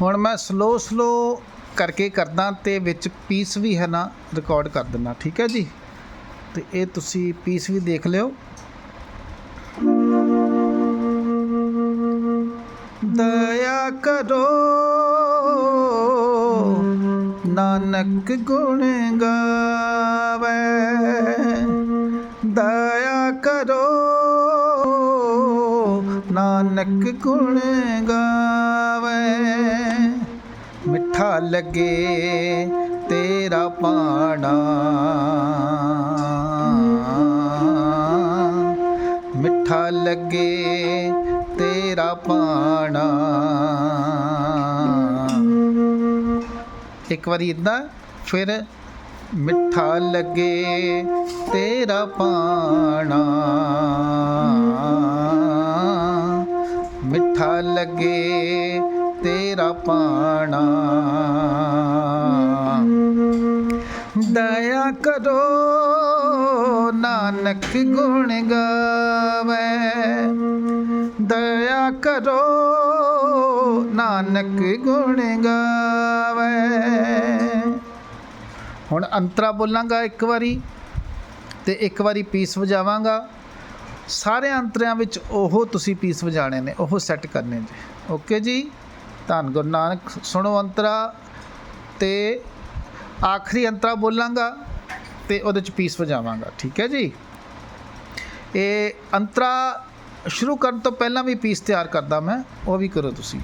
ਹੁਣ ਮੈਂ slow slow ਕਰਕੇ ਕਰਦਾ ਤੇ ਵਿੱਚ ਪੀਸ ਵੀ ਹੈ ਨਾ ਰਿਕਾਰਡ ਕਰ ਦਿੰਦਾ, ਠੀਕ ਹੈ ਜੀ? ਤੇ ਇਹ ਤੁਸੀਂ ਪੀਸ ਵੀ ਦੇਖ ਲਿਓ। ਦਇਆ ਕਰੋ, ਨਾਨਕ ਗੁਣ ਗਾਵੇ। ਦਇਆ ਕਰੋ, ਨਾਨਕ ਗੁਣ ਗਾਵੇ। ਮਿੱਠਾ ਲੱਗੇ ਤੇਰਾ ਪਾਣਾ। ਮਿੱਠਾ ਲੱਗੇ ਤੇਰਾ ਪਾਣਾ। ਇੱਕ ਵਾਰੀ ਇਦਾਂ ਫਿਰ ਮਿੱਠਾ ਲੱਗੇ ਤੇਰਾ ਪਾਣਾ। ਮਿੱਠਾ ਲੱਗੇ ਤੇਰਾ ਪਾਣਾ। ਦਇਆ ਕਰੋ, ਨਾਨਕ ਗੁਣ ਗਾਵੇ। ਦਇਆ ਕਰੋ, ਨਾਨਕ ਗੁਣ ਗਾਵੇ। ਹੁਣ ਅੰਤਰਾ ਬੋਲਾਂਗਾ ਇੱਕ ਵਾਰੀ ਤੇ ਇੱਕ ਵਾਰੀ ਪੀਸ ਵਜਾਵਾਂਗਾ। ਸਾਰੇ ਅੰਤਰਿਆਂ ਵਿੱਚ ਉਹ ਤੁਸੀਂ ਪੀਸ ਵਜਾਣੇ ਨੇ, ਉਹ ਸੈੱਟ ਕਰਨੇ ਜੀ ਓਕੇ ਜੀ? ਧੰਨ ਗੁਰੂ ਨਾਨਕ, ਸੁਣੋ ਅੰਤਰਾ, ਤੇ ਆਖਰੀ ਅੰਤਰਾ ਬੋਲਾਂਗਾ ਤੇ ਉਹਦੇ ਚ ਪੀਸ ਵਜਾਵਾਂਗਾ, ਠੀਕ ਹੈ ਜੀ? ਇਹ ਅੰਤਰਾ ਸ਼ੁਰੂ ਕਰਨ ਤੋਂ ਪਹਿਲਾਂ ਵੀ ਪੀਸ ਤਿਆਰ ਕਰਦਾ ਮੈਂ, ਉਹ ਵੀ ਕਰੋ ਤੁਸੀਂ।